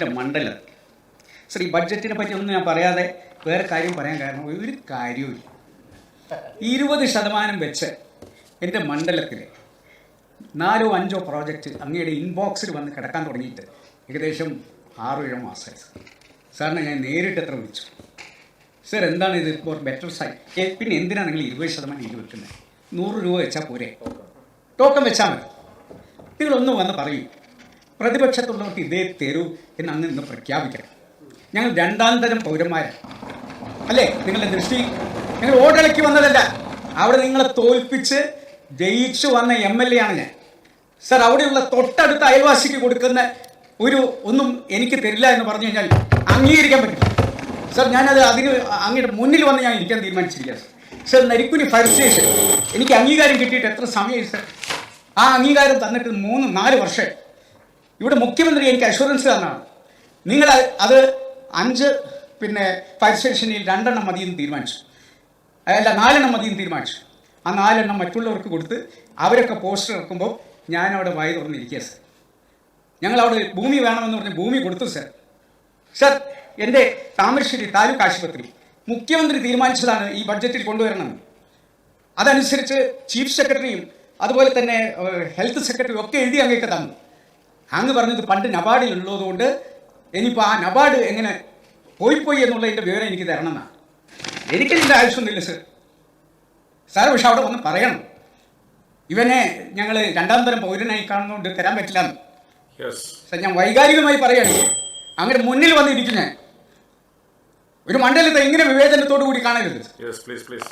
എന്റെ മണ്ഡലം സർ ഈ ബഡ്ജറ്റിനെ പറ്റി ഒന്നും ഞാൻ പറയാതെ വേറെ കാര്യം പറയാൻ കാരണം ഒരു കാര്യവുമില്ല ഇരുപത് ശതമാനം വെച്ച് എന്റെ മണ്ഡലത്തിൽ നാലോ അഞ്ചോ പ്രോജക്റ്റ് അങ്ങയുടെ ഇൻബോക്സിൽ വന്ന് കിടക്കാൻ തുടങ്ങിയിട്ട് ഏകദേശം ആറോ ഏഴോ മാസമായി സർ. സാറിനെ ഞാൻ നേരിട്ട് എത്ര വിളിച്ചു? സർ എന്താണ് ഇത് ഫോർ ബെറ്റർ സൈഡ് പിന്നെ എന്തിനാണ് നിങ്ങൾ ഇരുപത് ശതമാനം ഇത് വെക്കുന്നത് നൂറ് രൂപ വെച്ചാൽ പോരെ? ടോക്കൺ വെച്ചാൽ മതി. നിങ്ങളൊന്ന് വന്ന് പറയൂ. പ്രതിപക്ഷത്തുള്ളവർക്ക് ഇതേ തരൂ എന്ന് അങ്ങ് ഇന്ന് പ്രഖ്യാപിക്കണം ഞങ്ങൾ രണ്ടാം തരം പൗരന്മാരാണ്. അല്ലേ? നിങ്ങളുടെ ദൃഷ്ടി? ഞങ്ങൾ ഓടിളക്കി വന്നതല്ല. അവിടെ നിങ്ങളെ തോൽപ്പിച്ച് ജയിച്ചു വന്ന എം എൽ എ ആണ് ഞാൻ. സർ അവിടെയുള്ള തൊട്ടടുത്ത അയൽവാസിക്ക് കൊടുക്കുന്ന ഒരു ഒന്നും എനിക്ക് തരില്ല എന്ന് പറഞ്ഞു കഴിഞ്ഞാൽ അംഗീകരിക്കാൻ പറ്റില്ല. സർ ഞാനത് അതിന് അങ്ങയുടെ മുന്നിൽ വന്ന് ഞാൻ ഇരിക്കാൻ തീരുമാനിച്ചിരിക്കുക സർ. നരിക്കുനി ഫയർ സ്റ്റേഷൻ എനിക്ക് അംഗീകാരം കിട്ടിയിട്ട് എത്ര സമയമായി സർ? ആ അംഗീകാരം തന്നിട്ട് മൂന്ന് നാല് വർഷം ഇവിടെ മുഖ്യമന്ത്രി എനിക്ക് അഷുറൻസ് തന്നാണ്. നിങ്ങൾ അത് അഞ്ച് പിന്നെ ഫയർ സ്റ്റേഷനിൽ രണ്ടെണ്ണം മതിയെന്ന് തീരുമാനിച്ചു. അല്ല നാലെണ്ണം മതിയെന്ന് തീരുമാനിച്ചു. ആ നാലെണ്ണം മറ്റുള്ളവർക്ക് കൊടുത്ത് അവരൊക്കെ പോസ്റ്റർ ഇറക്കുമ്പോൾ ഞാൻ അവിടെ വായി തുറന്നിരിക്കുക സർ ഞങ്ങൾ അവിടെ ഭൂമി വേണമെന്ന് പറഞ്ഞ് ഭൂമി കൊടുത്തു സർ സർ എന്റെ താമരശ്ശേരി താലൂക്ക് ആശുപത്രി മുഖ്യമന്ത്രി തീരുമാനിച്ചതാണ് ഈ ബഡ്ജറ്റിൽ കൊണ്ടുവരണം. അതനുസരിച്ച് ചീഫ് സെക്രട്ടറിയും അതുപോലെ തന്നെ ഹെൽത്ത് സെക്രട്ടറിയും ഒക്കെ എഴുതി അങ്ങേക്ക് തന്നു അങ്ങ് പറഞ്ഞത് പണ്ട് നബാർഡിൽ ഉള്ളതുകൊണ്ട് ഇനിയിപ്പോൾ ആ നബാർഡ് എങ്ങനെ പോയി പോയി എന്നുള്ളതിന്റെ വിവരം എനിക്ക് തരണം എന്നാണ് എനിക്ക് എനിക്കിതിന്റെ ആവശ്യമൊന്നുമില്ല സർ. സാർ പക്ഷെ അവിടെ ഒന്ന് പറയണം. ഇവനെ ഞങ്ങൾ രണ്ടാം തരം പൗരനായി കാണുന്നതുകൊണ്ട് തരാൻ പറ്റില്ല എന്ന്. സർ ഞാൻ വൈകാരികമായി പറയാണ്. അങ്ങനെ മുന്നിൽ വന്നിരിക്കുന്നേ ഒരു മണ്ഡലത്തെ ഇങ്ങനെ വിവേചനത്തോടു കൂടി കാണരുത്. Yes please please